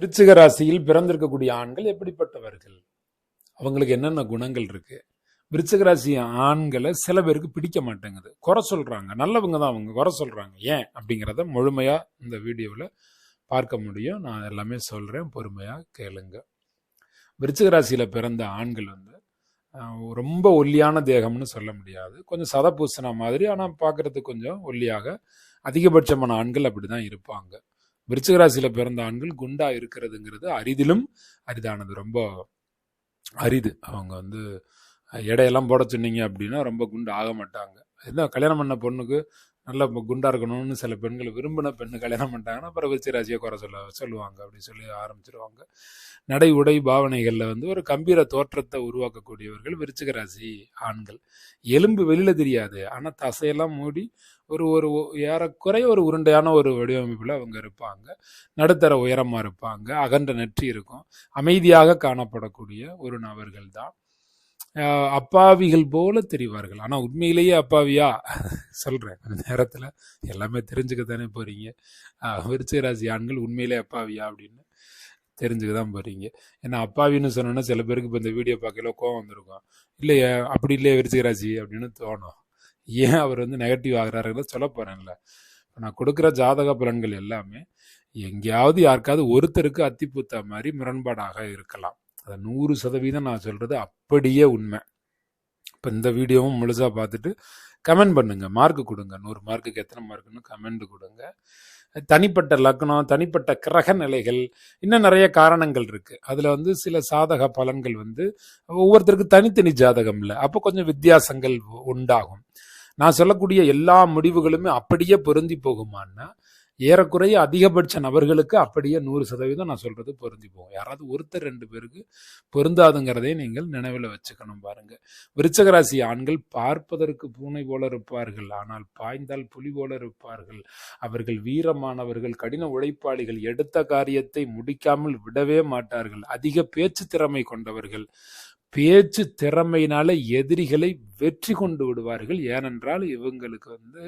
விருச்சிக ராசியில் பிறந்திருக்கக்கூடிய ஆண்கள் எப்படிப்பட்டவர்கள்? அவங்களுக்கு என்னென்ன குணங்கள் இருக்கு? விருச்சிக ராசி ஆண்களை சில பேருக்கு பிடிக்க மாட்டேங்குது. குறை சொல்றாங்க. நல்லவங்க தான் அவங்க. குறை சொல்றாங்க. ஏன்? அப்படிங்கிறத முழுமையா இந்த வீடியோவில் பார்க்க முடியும். நான் எல்லாமே சொல்றேன். பொறுமையா கேளுங்க. விருச்சிக ராசியில பிறந்த ஆண்கள் வந்து ரொம்ப ஒல்லியான தேகம்னு சொல்ல முடியாது. கொஞ்சம் சதப்பூசண மாதிரி. ஆனால் பார்க்கறதுக்கு கொஞ்சம் ஒல்லியாக அதிகபட்சமான ஆண்கள் அப்படிதான் இருப்பாங்க. விருச்சிகராசியில் பிறந்த ஆண்கள் குண்டா இருக்கிறதுங்கிறது அரிதிலும் அரிதானது. ரொம்ப அரிது. அவங்க வந்து எடையெல்லாம் போட சொன்னீங்க அப்படின்னா ரொம்ப குண்டு ஆக மாட்டாங்க. என்ன கல்யாணம் பண்ண பொண்ணுக்கு நல்ல ப- குண்டா இருக்கணும்னு சில பெண்கள் விரும்பின பெண்ணு கல்யாணம் பண்ணிட்டாங்கன்னா அப்புறம் விருச்சிக குறை சொல்ல சொல்லுவாங்க அப்படி சொல்லி ஆரம்பிச்சிருவாங்க. நடை உடை பாவனைகளில் வந்து ஒரு கம்பீர தோற்றத்தை உருவாக்கக்கூடியவர்கள் விருச்சிக ராசி ஆண்கள். எலும்பு வெளியில் தெரியாது. ஆனால் தசையெல்லாம் மூடி ஒரு ஒரு ஏறக்குறைய ஒரு உருண்டையான ஒரு வடிவமைப்பில் அவங்க இருப்பாங்க. நடுத்தர உயரமாக இருப்பாங்க. அகன்ற நெற்றி இருக்கும். அமைதியாக காணப்படக்கூடிய ஒரு நபர்கள் தான் அப்பாவிகள் போல தெரிவார்கள். ஆனால் உண்மையிலேயே அப்பாவியா? சொல்கிறேன் அந்த நேரத்தில் எல்லாமே தெரிஞ்சுக்க தானே போகிறீங்க விருச்சிக ராசி ஆண்கள் உண்மையிலே அப்பாவியா அப்படின்னு தெரிஞ்சுக்க தான் போகிறீங்க ஏன்னா அப்பாவின்னு சொன்னோன்னா சில பேருக்கு இப்போ இந்த வீடியோ பார்க்கல கோவம் வந்திருக்கும். இல்லையே அப்படி இல்லையே விருச்சிக ராசி அப்படின்னு தோணும். ஏன் அவர் வந்து நெகட்டிவ் ஆகிறாருங்கிறத சொல்ல போகிறேன்ல இப்போ நான் கொடுக்குற ஜாதக பலன்கள் எல்லாமே எங்கேயாவது யாருக்காவது ஒருத்தருக்கு அத்திப்பூத்த மாதிரி முரண்பாடாக இருக்கலாம். அதை நூறு சதவீதம் நான் சொல்கிறது அப்படியே உண்மை. இப்போ இந்த வீடியோவும் முழுசாக பார்த்துட்டு கமெண்ட் பண்ணுங்கள் மார்க் கொடுங்க. நூறு மார்க்குக்கு எத்தனை மார்க்குன்னு கமெண்ட் கொடுங்க. தனிப்பட்ட லக்னம் தனிப்பட்ட கிரக நிலைகள் இன்னும் நிறைய காரணங்கள் இருக்குது அதில் வந்து சில சாதக பலன்கள் வந்து ஒவ்வொருத்தருக்கு தனித்தனி ஜாதகம் இல்லை. அப்போ கொஞ்சம் வித்தியாசங்கள் உண்டாகும். நான் சொல்லக்கூடிய எல்லா முடிவுகளுமே அப்படியே பொருந்தி போகுமான்னா ஏறக்குறைய அதிகபட்ச நபர்களுக்கு அப்படியே நூறு சதவீதம் நான் சொல்றது பொருந்தி போகும். யாராவது ஒருத்தர் ரெண்டு பேருக்கு பொருந்தாதுங்கிறதே நீங்கள் நினைவில் வச்சுக்கணும் பாருங்க. விருச்சகராசி ஆண்கள் பார்ப்பதற்கு பூனை போல இருப்பார்கள். ஆனால் பாய்ந்தால் புலி போல இருப்பார்கள். அவர்கள் வீரமானவர்கள். கடின உழைப்பாளிகள். எடுத்த காரியத்தை முடிக்காமல் விடவே மாட்டார்கள். அதிக பேச்சு திறமை கொண்டவர்கள். பேச்சு திறமையினால எதிரிகளை வெற்றி கொண்டு விடுவார்கள். ஏனென்றால் இவங்களுக்கு வந்து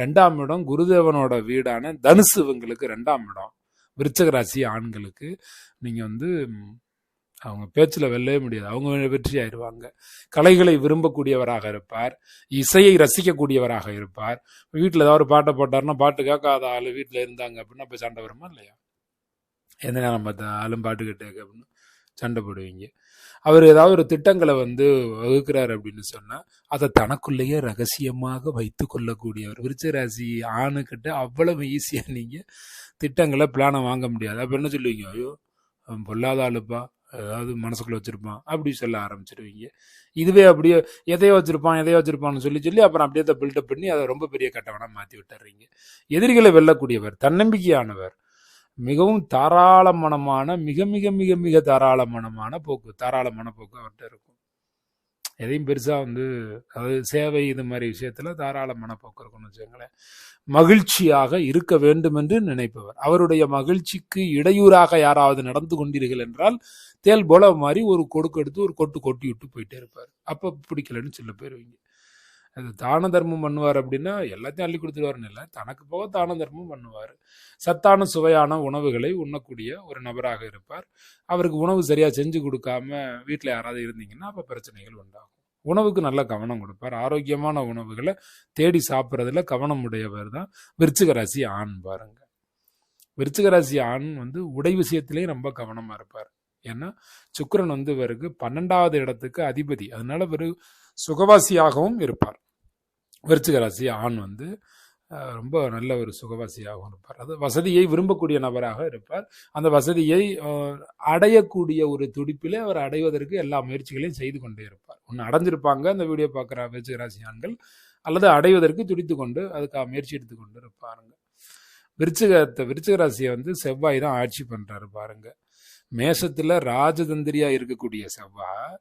ரெண்டாம் இடம் குருதேவனோட வீடான தனுசு இவங்களுக்கு ரெண்டாம் இடம். விருச்சகராசி ஆண்களுக்கு. நீங்கள் வந்து அவங்க பேச்சில் வெல்லவே முடியாது. அவங்க வெற்றி ஆயிடுவாங்க கலைகளை விரும்பக்கூடியவராக இருப்பார். இசையை ரசிக்கக்கூடியவராக இருப்பார். வீட்டில் ஏதாவது ஒரு பாட்டை போட்டாருன்னா பாட்டு கேட்காத ஆள் வீட்டில் இருந்தாங்க அப்படின்னா அப்போ சண்டை வருமா இல்லையா? எந்த நேரம் பார்த்தா ஆளும் பாட்டு கேட்டு அப்படின்னு சண்டை போடுவீங்க. அவர் ஏதாவது ஒரு திட்டங்களை வந்து வகுக்கிறார் அப்படின்னு சொன்னால் அதை தனக்குள்ளேயே ரகசியமாக வைத்து கொள்ளக்கூடியவர். விருச்சராசி ஆணுக்கிட்ட அவ்வளவு ஈஸியாக நீங்கள் திட்டங்களை பிளானை வாங்க முடியாது. அப்போ என்ன சொல்லுவீங்க? ஐயோ பொல்லாத ஆளுப்பா. ஏதாவது மனசுக்குள்ளே வச்சுருப்பான். அப்படி சொல்ல ஆரம்பிச்சிருவீங்க. இதுவே அப்படியே எதையோ வச்சுருப்பான் எதையோ வச்சுருப்பான்னு சொல்லி சொல்லி அப்புறம் அப்படியே அதை பில்டப் பண்ணி அதை ரொம்ப பெரிய கட்டவனாக மாற்றி விட்டுறீங்க எதிரிகளை வெல்லக்கூடியவர் தன்னம்பிக்கையானவர். மிகவும் தாராள மனமான மிக மிக மிக மிக தாராள மனமான போக்கு. தாராள மனப்போக்கு அவர்கிட்ட இருக்கும். எதையும் பெருசாக வந்து அதாவது சேவை இது மாதிரி விஷயத்தில் தாராள மனப்போக்கு இருக்கும்னு வச்சுக்கோங்களேன். மகிழ்ச்சியாக இருக்க வேண்டும் என்று நினைப்பவர். அவருடைய மகிழ்ச்சிக்கு இடையூறாக யாராவது நடந்து கொண்டீர்கள் என்றால் தேல் போல மாதிரி ஒரு கொடுக்கு எடுத்து ஒரு கொட்டு கொட்டி விட்டு போயிட்டே இருப்பார். அப்போ பிடிக்கலன்னு சொல்ல போயிருவீங்க. அது தான தர்மம் பண்ணுவார் அப்படின்னா எல்லாத்தையும் அள்ளி கொடுத்துருவாருன்னு இல்லை. தனக்கு போக தான தர்மம் பண்ணுவார். சத்தான சுவையான உணவுகளை உண்ணக்கூடிய ஒரு நபராக இருப்பார். அவருக்கு உணவு சரியாக செஞ்சு கொடுக்காம வீட்டில் யாராவது இருந்தீங்கன்னா அப்போ பிரச்சனைகள் உண்டாகும். உணவுக்கு நல்ல கவனம் கொடுப்பார். ஆரோக்கியமான உணவுகளை தேடி சாப்பிட்றதுல கவனம் உடையவர் தான் விருச்சிக ராசி ஆண் பாருங்க. விருச்சிக ராசி ஆண் வந்து உடை விஷயத்திலேயே ரொம்ப கவனமாக இருப்பார். ஏன்னா சுக்கரன் வந்து இவருக்கு பன்னெண்டாவது இடத்துக்கு அதிபதி. அதனால இவர் சுகவாசியாகவும் இருப்பார். விருச்சிக ராசி ஆண் வந்து ரொம்ப நல்ல ஒரு சுகவாசியாகவும் இருப்பார். அது வசதியை விரும்பக்கூடிய நபராக இருப்பார். அந்த வசதியை அடையக்கூடிய ஒரு துடிப்பிலே அவர் அடைவதற்கு எல்லா முயற்சிகளையும் செய்து கொண்டே இருப்பார். ஒன்று அடைஞ்சிருப்பாங்க அந்த வீடியோ பார்க்குற விருச்சிக ராசி ஆண்கள். அல்லது அடைவதற்கு துடித்து கொண்டு அதுக்காக முயற்சி எடுத்து கொண்டு இருப்பாருங்க. விருச்சிகத்தை விருச்சிக ராசியை வந்து செவ்வாய் தான் ஆட்சி பண்ணுறாரு பாருங்க. மேஷத்தில் ராஜதந்திரியாக இருக்கக்கூடிய செவ்வாய்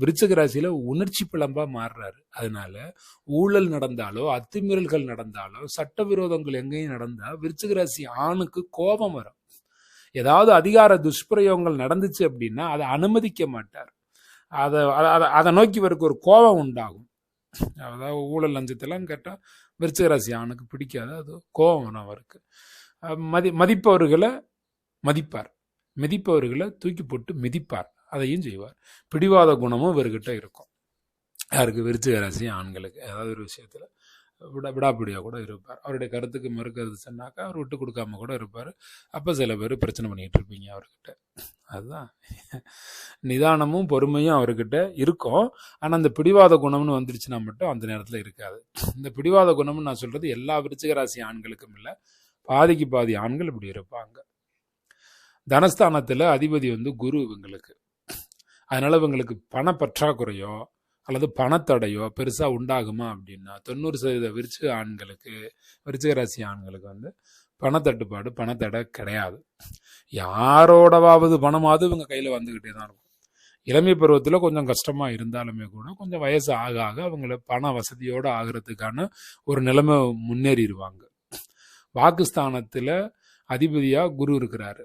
விருச்சிக ராசியில உணர்ச்சி பிளம்பா மாறுறாரு. அதனால ஊழல் நடந்தாலோ அத்துமீறல்கள் நடந்தாலோ சட்டவிரோதங்கள் எங்கேயும் நடந்தா விருச்சிக ராசி ஆணுக்கு கோபம் வரும். ஏதாவது அதிகார துஷ்பிரயோகங்கள் நடந்துச்சு அப்படின்னா அதை அனுமதிக்க மாட்டார். அதை அதை- அதை நோக்கி இவருக்கு ஒரு கோபம் உண்டாகும். அதாவது ஊழல் லஞ்சத்தெல்லாம் கேட்டால் விருச்சகராசி ஆணுக்கு பிடிக்காது. அது கோபம் வரும் அவருக்கு. மதி மதிப்பவர்களை மதிப்பார். மிதிப்பவர்களை தூக்கி போட்டு மிதிப்பார். அதையும் செய்வார். பிடிவாத குணமும் இவர்கிட்ட இருக்கும். யாருக்கு? விருச்சிக ராசி ஆண்களுக்கு. ஏதாவது ஒரு விஷயத்தில் விட விடாப்பிடியாக கூட இருப்பார். அவருடைய கருத்துக்கு மறுக்கிறது சொன்னாக்கா அவர் விட்டு கொடுக்காம கூட இருப்பார். அப்போ சில பேர் பிரச்சனை பண்ணிகிட்டு இருப்பீங்க அவர்கிட்ட. அதுதான். நிதானமும் பொறுமையும் அவர்கிட்ட இருக்கும். ஆனால் அந்த பிடிவாத குணம்னு வந்துருச்சுன்னா மட்டும் அந்த நேரத்தில் இருக்காது. இந்த பிடிவாத குணம்னு நான் சொல்கிறது எல்லா விருச்சிகராசி ஆண்களுக்கும் இல்லை. பாதிக்கு பாதி ஆண்கள் இப்படி இருப்பாங்க. தனஸ்தானத்தில் அதிபதி வந்து குரு இவங்களுக்கு. அதனால் இவங்களுக்கு பண பற்றாக்குறையோ அல்லது பணத்தடையோ பெருசாக உண்டாகுமா அப்படின்னா தொண்ணூறு சதவீத விருச்சிக ஆண்களுக்கு விருச்சிக ராசி ஆண்களுக்கு வந்து பணத்தட்டுப்பாடு பணத்தடை கிடையாது. யாரோடவாவது பணமாவது இவங்க கையில் வந்துக்கிட்டே தான் இருக்கும். இளமை பருவத்தில் கொஞ்சம் கஷ்டமாக இருந்தாலுமே கூட கொஞ்சம் வயசு ஆக ஆக அவங்கள பண வசதியோடு ஆகிறதுக்கான ஒரு நிலைமை முன்னேறிடுவாங்க. வாக்குஸ்தானத்தில் அதிபதியாக குரு இருக்கிறாரு.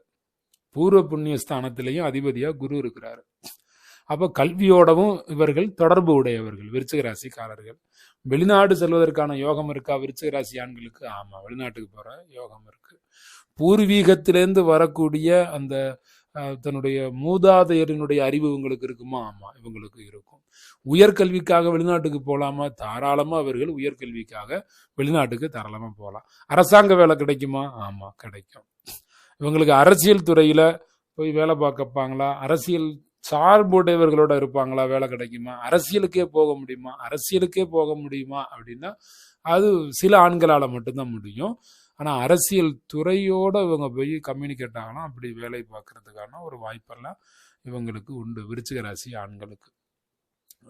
பூர்வ புண்ணிய ஸ்தானத்திலையும் அதிபதியாக குரு இருக்கிறாரு. அப்போ கல்வியோடவும் இவர்கள் தொடர்பு உடையவர்கள் விருச்சிக ராசிக்காரர்கள் வெளிநாடு செல்வதற்கான யோகம் இருக்கா? விருச்சிக ராசி ஆண்களுக்கு ஆமாம் வெளிநாட்டுக்கு போகிற யோகம் இருக்கு. பூர்வீகத்திலேருந்து வரக்கூடிய அந்த தன்னுடைய மூதாதையரினுடைய அறிவு இவங்களுக்கு இருக்குமா? ஆமாம் இவங்களுக்கு இருக்கும். உயர்கல்விக்காக வெளிநாட்டுக்கு போகலாமா தாராளமாக அவர்கள் உயர்கல்விக்காக வெளிநாட்டுக்கு தாராளமாக போகலாம் அரசாங்க வேலை கிடைக்குமா? ஆமாம் கிடைக்கும். இவங்களுக்கு அரசியல் துறையில் போய் வேலை பார்க்கப்பாங்களா அரசியல் சார்புடையவர்களோட இருப்பாங்களா? வேலை கிடைக்குமா? அரசியலுக்கே போக முடியுமா? அரசியலுக்கே போக முடியுமா? அப்படின்னா அது சில ஆண்களால் மட்டும்தான் முடியும். ஆனால் அரசியல் துறையோட இவங்க போய் கம்யூனிகேட் ஆகலாம் அப்படி வேலை பார்க்கறதுக்கான ஒரு வாய்ப்பெல்லாம் இவங்களுக்கு உண்டு. விருச்சிக ராசி ஆண்களுக்கு.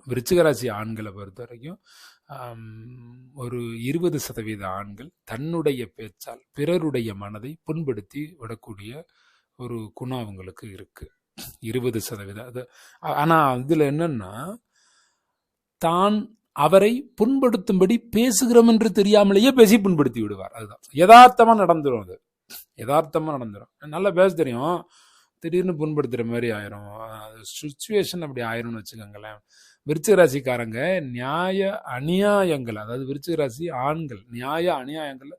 விருச்சிக ராசி ஆண்களை பொறுத்த வரைக்கும் ஒரு இருபது சதவீத ஆண்கள் தன்னுடைய பேச்சால் பிறருடைய மனதை புண்படுத்தி விடக்கூடிய ஒரு குணம் அவங்களுக்கு இருக்குது இருபது சதவீதம் அது ஆனால் இதில் என்னன்னா தான் அவரை புண்படுத்தும்படி பேசுகிறோம் என்று தெரியாமலேயே பேசி புண்படுத்தி விடுவார். அதுதான். யதார்த்தமாக நடந்துரும் அது. யதார்த்தமாக நடந்துரும். நல்லா பேச தெரியும். திடீர்னு புண்படுத்துகிற மாதிரி ஆயிரும். சுச்சுவேஷன் அப்படி ஆயிரும்னு வச்சுக்கோங்களேன். விருச்சிக ராசிக்காரங்க நியாய அநியாயங்கள் அதாவது விருச்சிக ராசி ஆண்கள் நியாய அநியாயங்களை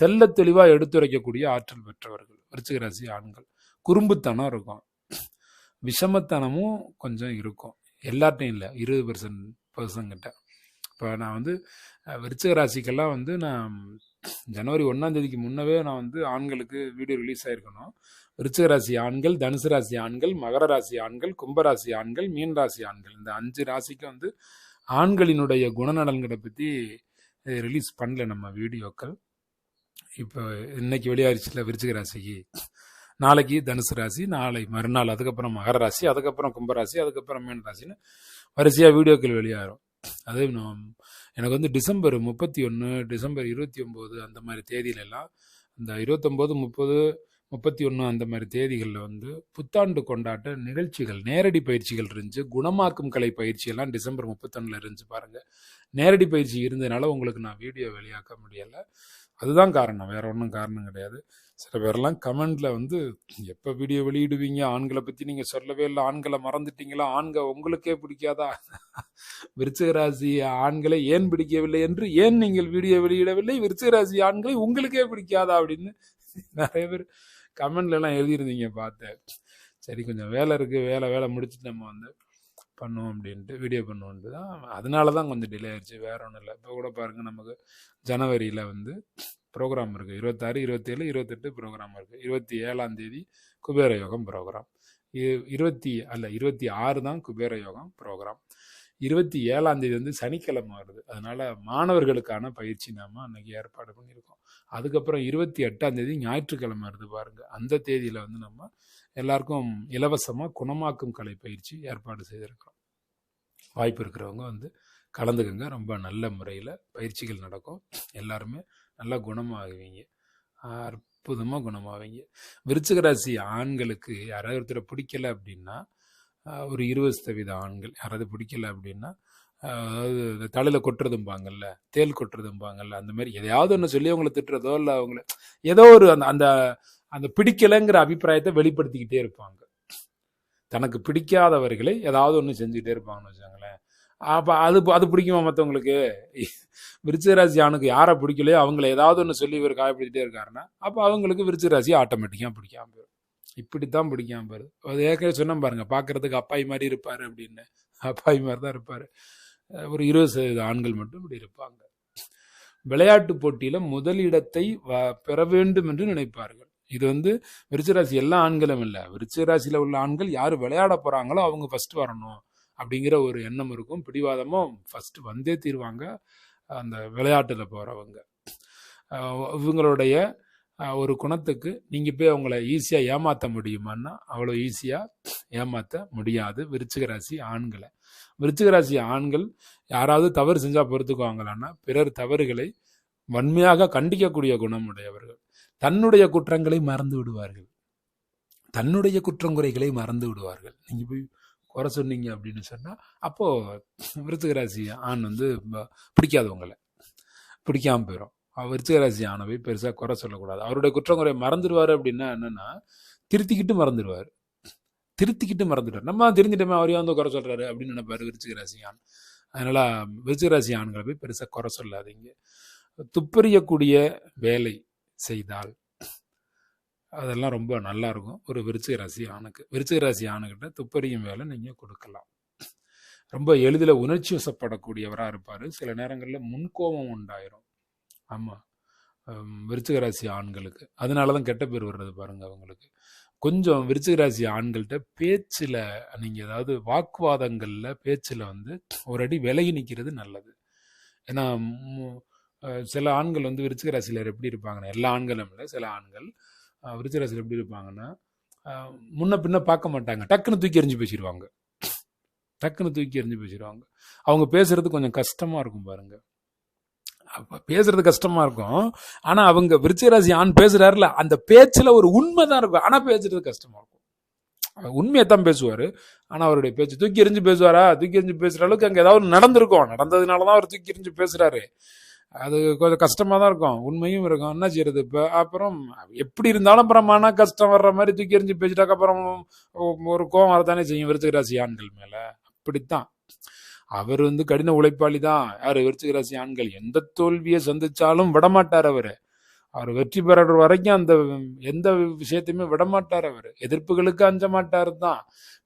தெள்ள தெளிவாக எடுத்துரைக்கக்கூடிய ஆற்றல் பெற்றவர்கள். விருச்சிக ராசி ஆண்கள். குறும்புத்தனம் இருக்கும். விஷமத்தனமும் கொஞ்சம் இருக்கும். எல்லார்ட்டையும் இல்லை. இருபது பர்சன்ட் பர்சன்கிட்ட இப்போ நான் வந்து விருச்சிக ராசிக்கெல்லாம் வந்து நான் ஜனவரி ஒன்றாம் தேதிக்கு முன்னவே நான் வந்து ஆண்களுக்கு வீடியோ ரிலீஸ் ஆயிருக்கணும். விருச்சிக ராசி ஆண்கள் தனுசு ராசி ஆண்கள் மகர ராசி ஆண்கள் கும்பராசி ஆண்கள் மீன் ராசி ஆண்கள். இந்த அஞ்சு ராசிக்கு வந்து ஆண்களினுடைய குணநலன்களை பற்றி ரிலீஸ் பண்ணல நம்ம வீடியோக்கள். இப்போ இன்னைக்கு வெளியாகிடுச்சுல விருச்சிக ராசிக்கு. நாளைக்கு தனுசு ராசி நாளை மறுநாள் அதுக்கப்புறம் மகர ராசி அதுக்கப்புறம் கும்பராசி அதுக்கப்புறம் மீன ராசின்னு வரிசையாக வீடியோக்கள் வெளியாகும் அதே எனக்கு வந்து டிசம்பர் முப்பத்தி ஒன்று டிசம்பர் இருபத்தி ஒம்பது அந்த மாதிரி தேதியிலெல்லாம் இந்த இருபத்தொம்போது முப்பது முப்பத்தி ஒன்று அந்த மாதிரி தேதிகளில் வந்து புத்தாண்டு கொண்டாட்ட நிகழ்ச்சிகள் நேரடி பயிற்சிகள் இருந்துச்சு. குணமாக்கும் கலை பயிற்சியெல்லாம் டிசம்பர் முப்பத்தொன்னில் இருந்துச்சு பாருங்கள் நேரடி பயிற்சி இருந்ததுனால உங்களுக்கு நான் வீடியோ வெளியாக்க முடியலை. அதுதான் காரணம். வேற ஒன்றும் காரணம் கிடையாது. சில பேரெல்லாம் கமெண்ட்ல வந்து எப்போ வீடியோ வெளியிடுவீங்க? ஆண்களை பற்றி நீங்கள் சொல்லவே இல்லை. ஆண்களை மறந்துட்டீங்களா? ஆண்கள் உங்களுக்கே பிடிக்காதா? விருச்சிகராசி ஆண்களை ஏன் பிடிக்கவில்லை என்று ஏன் நீங்கள் வீடியோ வெளியிடவில்லை? விருச்சிகராசி ஆண்களை உங்களுக்கே பிடிக்காதா? அப்படின்னு நிறைய பேர் கமெண்ட்ல எல்லாம் எழுதியிருந்தீங்க பார்த்தேன் சரி கொஞ்சம் வேலை இருக்கு. வேலை வேலை முடிச்சுட்டு நம்ம வந்து பண்ணுவோம் அப்படின்ட்டு வீடியோ பண்ணுவோன்ட்டு தான். அதனால தான் கொஞ்சம் டிலே ஆயிடுச்சு வேற ஒன்றும் இல்லை. இப்போ கூட பாருங்கள் நமக்கு ஜனவரியில் வந்து ப்ரோக்ராம் இருக்குது இருபத்தாறு இருபத்தேழு இருபத்தெட்டு ப்ரோக்ராம் இருக்குது இருபத்தி ஏழாம் தேதி குபேர யோகம் ப்ரோக்ராம் இருபத்தி அல்ல இருபத்தி ஆறு தான் குபேர யோகம் ப்ரோக்ராம் இருபத்தி ஏழாம் தேதி வந்து சனிக்கிழமை வருது. அதனால மாணவர்களுக்கான பயிற்சி நாம அன்னைக்கு ஏற்பாடு பண்ணியிருக்கோம். அதுக்கப்புறம் இருபத்தி எட்டாம் தேதி ஞாயிற்றுக்கிழமை வருது பாருங்க. அந்த தேதியில வந்து நம்ம எல்லாருக்கும் இலவசமாக குணமாக்கும் கலை பயிற்சி ஏற்பாடு செய்திருக்கிறோம். வாய்ப்பு இருக்கிறவங்க வந்து கலந்துக்குங்க. ரொம்ப நல்ல முறையில் பயிற்சிகள் நடக்கும். எல்லாருமே நல்லா குணமாகுவீங்க. அற்புதமாக குணமாவீங்க. விருச்சிக ராசி ஆண்களுக்கு யாராவது ஒருத்தரை பிடிக்கல அப்படின்னா ஒரு இருபது சதவீத ஆண்கள். யாராவது பிடிக்கல அப்படின்னா அதாவது இந்த தலையில் கொட்டுறதும்பாங்கல்ல தேல் கொட்டுறதும்பாங்கல்ல அந்த மாதிரி எதையாவது ஒன்று சொல்லி அவங்கள திட்டுறதோ இல்லை அவங்கள ஏதோ ஒரு அந்த அந்த அந்த பிடிக்கலைங்கிற அபிப்பிராயத்தை வெளிப்படுத்திக்கிட்டே இருப்பாங்க. தனக்கு பிடிக்காதவர்களை ஏதாவது ஒன்று செஞ்சுக்கிட்டே இருப்பாங்கன்னு வச்சாங்களேன் அப்போ அது அது பிடிக்குமா மற்றவங்களுக்கு விருச்சராசி ஆணுக்கு யாரை பிடிக்கலையோ அவங்கள ஏதாவது ஒன்று சொல்லி இவர் காயப்படுத்திட்டே இருக்காருன்னா அப்போ அவங்களுக்கு விருச்சராசி ஆட்டோமேட்டிக்காக பிடிக்காம போயிடும் இப்படித்தான் பிடிக்காம பாரு. அது ஏற்கனவே சொன்னேன் பாருங்க பார்க்கறதுக்கு அப்பாய் மாதிரி இருப்பார் அப்படின்னு. அப்பாய் மாதிரி தான் இருப்பார். ஒரு இருபது சதவீத ஆண்கள் மட்டும் இப்படி இருப்பாங்க. விளையாட்டு போட்டியில முதலிடத்தை வ- பெற வேண்டும் என்று நினைப்பார்கள். இது வந்து விருச்சராசி எல்லா ஆண்களும் இல்லை. விருச்சராசியில் உள்ள ஆண்கள் யார் விளையாட போகிறாங்களோ அவங்க ஃபர்ஸ்ட் வரணும் அப்படிங்கிற ஒரு எண்ணம் இருக்கும். பிடிவாதமும் ஃபர்ஸ்ட் வந்தே தீருவாங்க அந்த விளையாட்டில் போகிறவங்க இவங்களுடைய ஒரு குணத்துக்கு நீங்கள் போய் அவங்கள ஈஸியாக ஏமாற்ற முடியுமான்னா அவ்வளோ ஈஸியாக ஏமாற்ற முடியாது. விருச்சிக ராசி ஆண்களை. விருச்சிக ராசி ஆண்கள் யாராவது தவறு செஞ்சால் பொறுத்துக்குவாங்களான்னா பிறர் தவறுகளை வன்மையாக கண்டிக்கக்கூடிய குணம் உடையவர்கள் தன்னுடைய குற்றங்களை மறந்து விடுவார்கள். தன்னுடைய குற்றங்குறைகளை மறந்து விடுவார்கள். நீங்கள் போய் குறை சொன்னீங்க அப்படின்னு சொன்னால் அப்போது விருச்சிக ராசி ஆண் வந்து பிடிக்காது உங்களை பிடிக்காமல் போயிடும் அவர் விருச்சிக ராசி குறை சொல்லக்கூடாது. அவருடைய குற்றங்குறையை மறந்துடுவாரு அப்படின்னா என்னென்னா திருத்திக்கிட்டு மறந்துடுவார். திருத்திக்கிட்டு மறந்துடுவார். நம்ம தெரிஞ்சிட்டோமே அவரையும் வந்து குறை சொல்கிறாரு அப்படின்னு நினைப்பாரு விருச்சிக ராசி ஆண் அதனால ஆண்களை போய் பெருசாக குறை சொல்லாதீங்க. துப்பறியக்கூடிய வேலை செய்தால் அதெல்லாம் ரொம்ப நல்லா இருக்கும் ஒரு விருச்சிக ராசி ஆணுக்கு விருச்சிக ராசி துப்பறியும் வேலை நீங்கள் கொடுக்கலாம். ரொம்ப எளிதில் உணர்ச்சி வசப்படக்கூடியவராக இருப்பார். சில நேரங்களில் முன்கோபம் உண்டாயிரும். ஆமாம் விருச்சிக ராசி ஆண்களுக்கு. அதனால தான் கெட்ட பேர் வர்றது பாருங்க அவங்களுக்கு. கொஞ்சம் விருச்சிக ராசி ஆண்கள்கிட்ட பேச்சில் நீங்கள் ஏதாவது வாக்குவாதங்களில் பேச்சில் வந்து ஒரு அடி விலகி நிற்கிறது நல்லது. ஏன்னா சில ஆண்கள் வந்து விருச்சிக ராசியில் எப்படி இருப்பாங்கன்னா எல்லா ஆண்களும் இல்லை சில ஆண்கள் அஹ் விருச்சிக ராசியில் எப்படி இருப்பாங்கன்னா முன்ன பின்ன பார்க்க மாட்டாங்க. டக்குன்னு தூக்கி எறிஞ்சு பேசிடுவாங்க டக்குன்னு தூக்கி எறிஞ்சு பேசிடுவாங்க அவங்க பேசுறது கொஞ்சம் கஷ்டமாக இருக்கும் பாருங்கள் பேசுறது கஷ்டமா இருக்கும். ஆனா அவங்க விருச்சிகராசி ஆண் பேசுறாருல அந்த பேச்சுல ஒரு உண்மை தான் இருக்கும். ஆனா பேசுறது கஷ்டமா இருக்கும். உண்மையை தான் பேசுவாரு. ஆனா அவருடைய பேச்சு தூக்கி எறிஞ்சு பேசுவாரா? தூக்கி எறிஞ்சு பேசுற அளவுக்கு அங்க ஏதாவது நடந்திருக்கும். நடந்ததுனாலதான் அவர் தூக்கி எறிஞ்சு பேசுறாரு. அது கொஞ்சம் கஷ்டமா தான் இருக்கும். உண்மையும் இருக்கும். என்ன செய்யறது இப்ப? அப்புறம் எப்படி இருந்தாலும் அப்புறம் மன கஷ்டம் வர்ற மாதிரி தூக்கி எறிஞ்சு பேசிட்டாக்க அப்புறம் ஒரு கோவம் வரத்தானே செய்யும் விருச்சிக ராசி ஆண்கள் மேல? அப்படித்தான். அவர் வந்து கடின உழைப்பாளி தான் யார்? விருச்சிக ராசி ஆண்கள். எந்த தோல்வியை சந்திச்சாலும் விடமாட்டார் அவர். அவர் வெற்றி பெற வரைக்கும் அந்த எந்த விஷயத்தையுமே விடமாட்டார் அவர். எதிர்ப்புகளுக்கு அஞ்ச மாட்டார் தான்.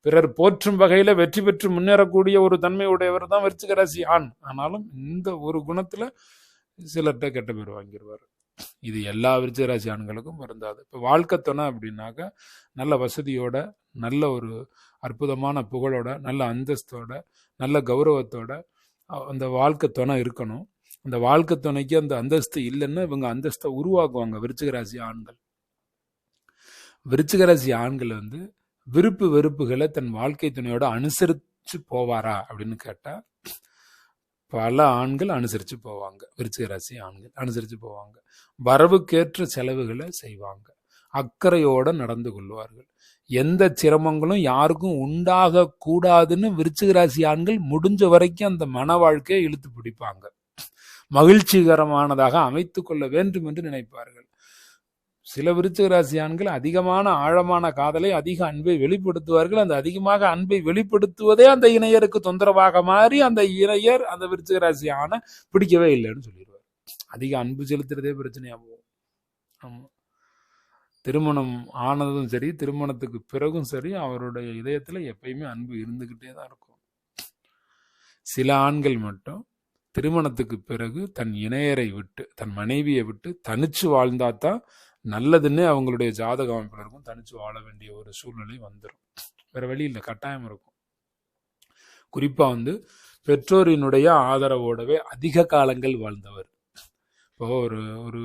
பிறர் போற்றும் வகையில் வெற்றி பெற்று முன்னேறக்கூடிய ஒரு தன்மை உடையவர் தான் விருச்சிக ராசி ஆண். ஆனாலும் இந்த ஒரு குணத்தில் சிலர்கிட்ட கெட்ட பேர் வாங்கிடுவார் இது எல்லா விருச்சிக ராசி ஆண்களுக்கும் பொருந்தாது. இப்போ வாழ்க்கை துணை அப்படின்னாக்க நல்ல வசதியோட நல்ல ஒரு அற்புதமான புகழோட நல்ல அந்தஸ்தோட நல்ல கௌரவத்தோட அந்த வாழ்க்கை துணை இருக்கணும். அந்த வாழ்க்கை துணைக்கு அந்த அந்தஸ்து இல்லைன்னா இவங்க அந்தஸ்தை உருவாக்குவாங்க விருச்சிகராசி ஆண்கள். விருச்சிகராசி ஆண்கள் வந்து விருப்பு வெறுப்புகளை தன் வாழ்க்கை துணையோட அனுசரித்து போவாரா அப்படின்னு கேட்டால் பல ஆண்கள் அனுசரித்து போவாங்க. விருச்சிகராசி ஆண்கள் அனுசரித்து போவாங்க. வரவுக்கேற்ற செலவுகளை செய்வாங்க. அக்கறையோடு நடந்து கொள்வார்கள். எந்த சிரமங்களும் யாருக்கும் உண்டாக கூடாதுன்னு விருச்சிக ராசி ஆண்கள் முடிஞ்ச வரைக்கும் அந்த மன வாழ்க்கையை இழுத்து பிடிப்பாங்க. மகிழ்ச்சிகரமானதாக அமைத்து கொள்ள வேண்டும் என்று நினைப்பார்கள். சில விருச்சிக ராசி ஆண்கள் அதிகமான ஆழமான காதலை அதிக அன்பை வெளிப்படுத்துவார்கள். அந்த அதிகமாக அன்பை வெளிப்படுத்துவதே அந்த இணையருக்கு தொந்தரவாக மாறி அந்த இணையர் அந்த விருச்சிக ராசி ஆணை பிடிக்கவே இல்லைன்னு சொல்லிடுவார். அதிக அன்பு செலுத்துறதே பிரச்சனையா போகும் ஆமா. திருமணம் ஆனதும் சரி திருமணத்துக்கு பிறகும் சரி அவருடைய இதயத்தில் எப்பயுமே அன்பு இருந்துக்கிட்டே தான் இருக்கும். சில ஆண்கள் மட்டும் திருமணத்துக்கு பிறகு தன் இணையரை விட்டு தன் மனைவியை விட்டு தனிச்சு வாழ்ந்தாதான் நல்லதுன்னு அவங்களுடைய ஜாதக அமைப்பினருக்கும் தனிச்சு வாழ வேண்டிய ஒரு சூழ்நிலை வந்துடும் வேற வழி இல்லை கட்டாயம் இருக்கும். குறிப்பா வந்து பெற்றோரினுடைய ஆதரவோடவே அதிக காலங்கள் வாழ்ந்தவர். இப்போ ஒரு ஒரு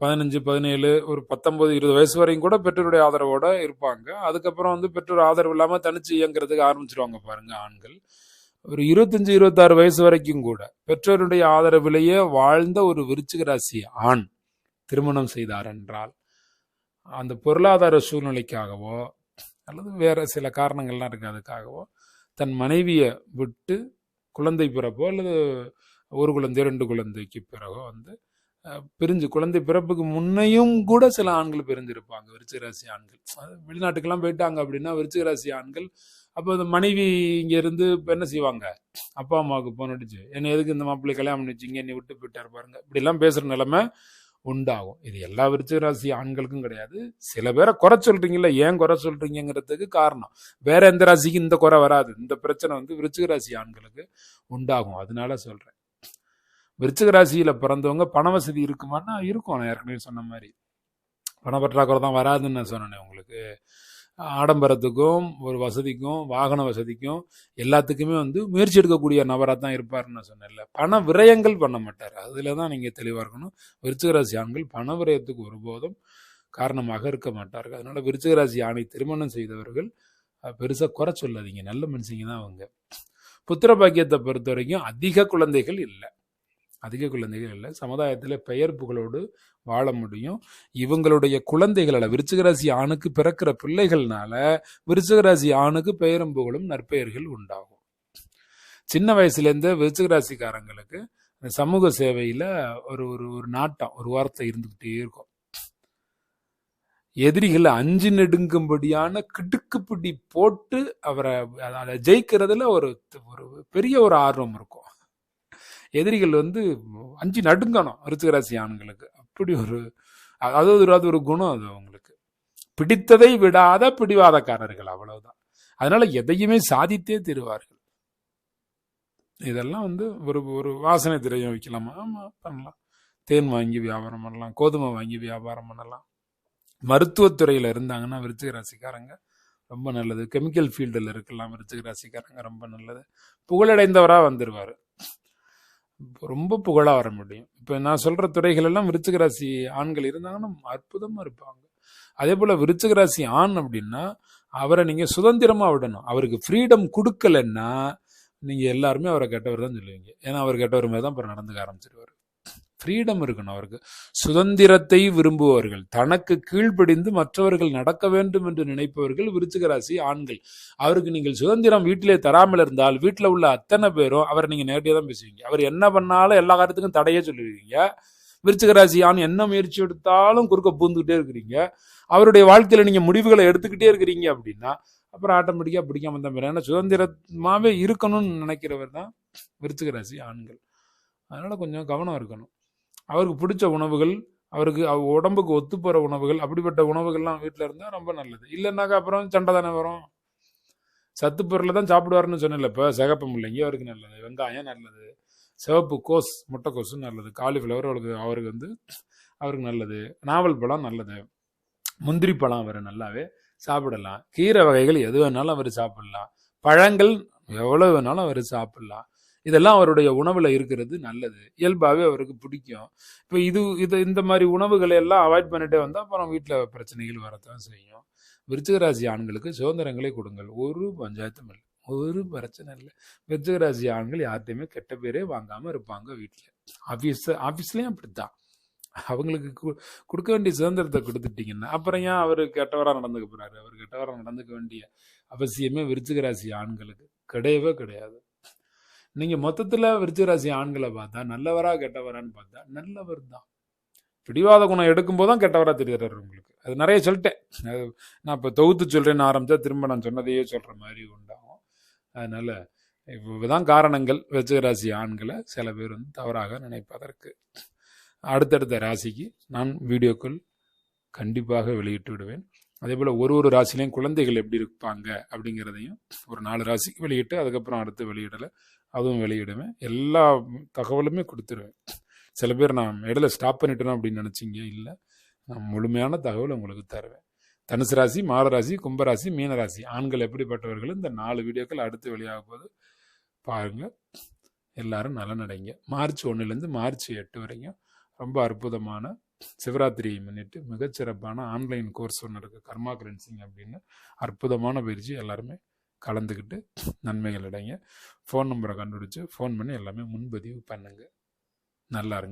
பதினஞ்சு பதினேழு ஒரு பத்தொம்பது இருபது வயசு வரையும் கூட பெற்றோருடைய ஆதரவோட இருப்பாங்க. அதுக்கப்புறம் வந்து பெற்றோர் ஆதரவு இல்லாமல் தனிச்சு இயங்குறதுக்கு ஆரம்பிச்சிருவாங்க பாருங்க ஆண்கள். ஒரு இருபத்தஞ்சு இருபத்தாறு வயசு வரைக்கும் கூட பெற்றோருடைய ஆதரவிலேயே வாழ்ந்த ஒரு விருச்சிக ராசி ஆண் திருமணம் செய்தார் என்றால் அந்த பொருளாதார சூழ்நிலைக்காகவோ அல்லது வேற சில காரணங்கள்லாம் இருக்கு அதுக்காகவோ தன் மனைவியை விட்டு குழந்தை பிறப்போ அல்லது ஒரு குழந்தை ரெண்டு குழந்தைக்கு பிறகோ வந்து பிரிஞ்சு குழந்தை பிறப்புக்கு முன்னையும் கூட சில ஆண்கள் பிரிஞ்சிருப்பாங்க விருச்சிகராசி ஆண்கள். அது வெளிநாட்டுக்கெல்லாம் போயிட்டாங்க அப்படின்னா விருச்சிகராசி ஆண்கள் அப்போ அந்த மனைவி இங்க இருந்து இப்போ என்ன செய்வாங்க? அப்பா அம்மாவுக்கு போன் அடிச்சு என்ன எதுக்கு இந்த மாப்பிள்ளை கல்யாணம் பண்ணி வச்சிங்க? என்னை விட்டு போயிட்டாரு பாருங்க. இப்படிலாம் பேசுகிற பேசுற நிலைமை உண்டாகும். இது எல்லா விருச்சிகராசி ஆண்களுக்கும் கிடையாது. சில பேரை குறை சொல்றீங்கல்ல ஏன் குறை சொல்றீங்கிறதுக்கு காரணம். வேற எந்த ராசிக்கு இந்த குறை வராது. இந்த பிரச்சனை வந்து விருச்சிகராசி ஆண்களுக்கு உண்டாகும். அதனால சொல்றேன். விருச்சகராசியில் பிறந்தவங்க பண வசதி இருக்குமான்னா இருக்கும். நான் ஏற்கனவே சொன்ன மாதிரி. பண பற்றாக்குறை தான் வராதுன்னு நான் சொன்னேனே உங்களுக்கு. ஆடம்பரத்துக்கும் ஒரு வசதிக்கும் வாகன வசதிக்கும் எல்லாத்துக்குமே வந்து முயற்சி எடுக்கக்கூடிய நபராக தான் இருப்பார்னு நான் சொன்னேன்ல. பண விரயங்கள் பண்ண மாட்டார். அதில் தான் நீங்கள் தெளிவாக இருக்கணும். விருச்சகராசி ஆண்கள் பண விரயத்துக்கு ஒருபோதும் காரணமாக இருக்க மாட்டார்கள். அதனால் விருச்சிகராசி ஆணை திருமணம் செய்தவர்கள் பெருசாக குறை சொல்லாதீங்க. நல்ல மனுஷங்க தான் அவங்க. புத்திர பாக்கியத்தை பொறுத்த வரைக்கும் அதிக குழந்தைகள் இல்லை. அதிக குழந்தைகள் இல்லை. சமுதாயத்தில் பெயர் புகழோடு வாழ முடியும். இவங்களுடைய குழந்தைகளால் விருச்சிகராசி ஆணுக்கு பிறக்கிற பிள்ளைகள்னால விருச்சிகராசி ஆணுக்கு பெயரும் புகழும் நற்பெயர்கள் உண்டாகும். சின்ன வயசுலேருந்து விருச்சிகராசிக்காரங்களுக்கு சமூக சேவையில் ஒரு ஒரு ஒரு நாட்டம் ஒரு வார்த்தை இருந்துக்கிட்டே இருக்கும். எதிரிகள் அஞ்சு நெடுங்கும்படியான கிடுக்குப்பிடி போட்டு அவரை அதை ஜெயிக்கிறதுல ஒரு ஒரு பெரிய ஒரு ஆர்வம் இருக்கும். எதிரிகள் வந்து அஞ்சு நடுங்கணும் ரிச்சிகராசி ஆண்களுக்கு. அப்படி ஒரு அதாவது அது ஒரு குணம் அது அவங்களுக்கு. பிடித்ததை விடாத பிடிவாதக்காரர்கள் அவ்வளவுதான். அதனால எதையுமே சாதித்தே தருவார்கள். இதெல்லாம் வந்து ஒரு ஒரு வாசனை திரையம் வைக்கலாமா. ஆமா பண்ணலாம். தேன் வாங்கி வியாபாரம் பண்ணலாம் கோதுமை வாங்கி வியாபாரம் பண்ணலாம். மருத்துவத்துறையில் இருந்தாங்கன்னா விருச்சிக ராசிக்காரங்க ரொம்ப நல்லது. கெமிக்கல் ஃபீல்டில் இருக்கலாம் விருச்சிக ராசிக்காரங்க ரொம்ப நல்லது. புகழடைந்தவராக வந்துடுவார் ரொம்ப புகழாக வர முடியும். இப்போ நான் சொல்கிற துறைகள் எல்லாம் விருச்சிக ராசி ஆண்கள் இருந்தாங்கன்னா அற்புதமாக இருப்பாங்க. அதே போல் விருச்சிக ராசி ஆண் அப்படின்னா அவரை நீங்கள் சுதந்திரமாக விடணும். அவருக்கு ஃப்ரீடம் கொடுக்கலன்னா நீங்கள் எல்லாருமே அவரை கெட்டவர் தான் சொல்லுவீங்க. ஏன்னா அவர் கெட்டவர் மாதிரி தான் அப்புறம் நடந்துக்க ஆரம்பிச்சிருவார். ஃப்ரீடம் இருக்கணும் அவருக்கு. சுதந்திரத்தை விரும்புபவர்கள் தனக்கு கீழ்ப்படிந்து மற்றவர்கள் நடக்க வேண்டும் என்று நினைப்பவர்கள் விருச்சிக ராசி ஆண்கள். அவருக்கு நீங்கள் சுதந்திரம் வீட்டிலே தராமல் இருந்தால் வீட்டில் உள்ள அத்தனை பேரும் அவரை நீங்கள் நேரடியாக தான் பேசுவீங்க. அவர் என்ன பண்ணாலும் எல்லா காரியத்துக்கும் தடையே சொல்லுவீங்க விருச்சிக ராசி ஆண் என்ன முயற்சி எடுத்தாலும் குறுக்க பூந்துக்கிட்டே இருக்கிறீங்க. அவருடைய வாழ்க்கையில் நீங்கள் முடிவுகளை எடுத்துக்கிட்டே இருக்கிறீங்க அப்படின்னா அப்புறம் ஆட்டோமேட்டிக்காக பிடிக்காம தான் ஏன்னா சுதந்திரமாகவே இருக்கணும்னு நினைக்கிறவர் தான் விருச்சிக ராசி ஆண்கள். அதனால் கொஞ்சம் கவனம் இருக்கணும். அவருக்கு பிடிச்ச உணவுகள் அவருக்கு உடம்புக்கு ஒத்து போகிற உணவுகள் அப்படிப்பட்ட உணவுகள்லாம் வீட்டில் இருந்தால் ரொம்ப நல்லது. இல்லைன்னாக்கா அப்புறம் சண்டை தானே வரும். சத்து பொருளில் தான் சாப்பிடுவாருன்னு சொன்னல இப்போ சிகப்பு முள்ளைங்க அவருக்கு நல்லது. வெங்காயம் நல்லது. சிவப்பு கோஸ் முட்டைக்கோஸு நல்லது. காலிஃப்ளவர் அவருக்கு அவருக்கு வந்து அவருக்கு நல்லது. நாவல் பழம் நல்லது. முந்திரி பழம் அவர் நல்லாவே சாப்பிடலாம். கீரை வகைகள் எது வேணாலும் அவர் சாப்பிடலாம். பழங்கள் எவ்வளோ வேணாலும் அவர் சாப்பிடலாம். இதெல்லாம் அவருடைய உணவில் இருக்கிறது நல்லது. இயல்பாகவே அவருக்கு பிடிக்கும். இப்போ இது இது இந்த மாதிரி உணவுகளை எல்லாம் அவாய்ட் பண்ணிட்டே வந்தால் அப்புறம் வீட்டில் பிரச்சனைகள் வரத்தான் செய்யும். விருச்சிகராசி ஆண்களுக்கு சுதந்திரங்களை கொடுங்கள். ஒரு பஞ்சாயத்தும் இல்லை. ஒரு பிரச்சனை இல்லை. விருச்சிகராசி ஆண்கள் யார்கிட்டையுமே கெட்ட பேரே வாங்காமல் இருப்பாங்க வீட்டில் ஆஃபீஸ் ஆஃபீஸ்லேயும் அப்படித்தான். அவங்களுக்கு கொடுக்க வேண்டிய சுதந்திரத்தை கொடுத்துட்டீங்கன்னா அப்புறம் ஏன் அவர் கெட்டவராக நடந்துக்க போகிறாரு அவர் கெட்டவராக நடந்துக்க வேண்டிய அவசியமே விருச்சிகராசி ஆண்களுக்கு கிடையவே கிடையாது. நீங்கள் மொத்தத்தில் விருச்சிகராசி ஆண்களை பார்த்தா நல்லவரா கெட்டவரான்னு பார்த்தா நல்லவர் தான். பிடிவாத குணம் எடுக்கும்போது தான் கெட்டவராக தெரிகிறார் உங்களுக்கு. அது நிறைய சொல்லிட்டேன். அது நான் இப்போ தொகுத்து சொல்கிறேன்னு ஆரம்பித்தா திரும்ப நான் சொன்னதையே சொல்கிற மாதிரி உண்டாகும். அதனால் இவ்வளவுதான் காரணங்கள் விருச்சிக ராசி ஆண்களை சில பேர் வந்து தவறாக நினைப்பதற்கு. அடுத்தடுத்த ராசிக்கு நான் வீடியோக்கள் கண்டிப்பாக வெளியிட்டு விடுவேன். அதே போல் ஒரு ஒரு ராசிலையும் குழந்தைகள் எப்படி இருப்பாங்க அப்படிங்கிறதையும் ஒரு நாலு ராசிக்கு வெளியிட்டு அதுக்கப்புறம் அடுத்து வெளியிடலை அதுவும் வெளியிடுவேன். எல்லா தகவலுமே கொடுத்துருவேன். சில பேர் நான் இடையில ஸ்டாப் பண்ணிட்டேனோ அப்படின்னு நினச்சிங்க? இல்லை. நான் முழுமையான தகவல் உங்களுக்கு தருவேன். தனுசு ராசி மாரராசி கும்பராசி மீனராசி ஆண்கள் எப்படிப்பட்டவர்கள்? இந்த நாலு வீடியோக்கள் அடுத்து வெளியாக போது பாருங்கள் எல்லாரும் நலனடைங்க. மார்ச் ஒன்றுலேருந்து மார்ச் எட்டு வரைக்கும் ரொம்ப அற்புதமான சிவராத்திரியை முன்னிட்டு மிகச்சிறப்பான ஆன்லைன் கோர்ஸ் ஒன்று இருக்குது கர்மா கிளென்சிங் அப்படின்னு. அற்புதமான பயிற்சி. எல்லாருமே கலந்துக்கிட்டு நன்மைகள் அடைங்க. ஃபோன் நம்பரை கண்டுபிடிச்சி ஃபோன் பண்ணி எல்லாமே முன்பதிவு பண்ணுங்கள் நல்லா இருங்க.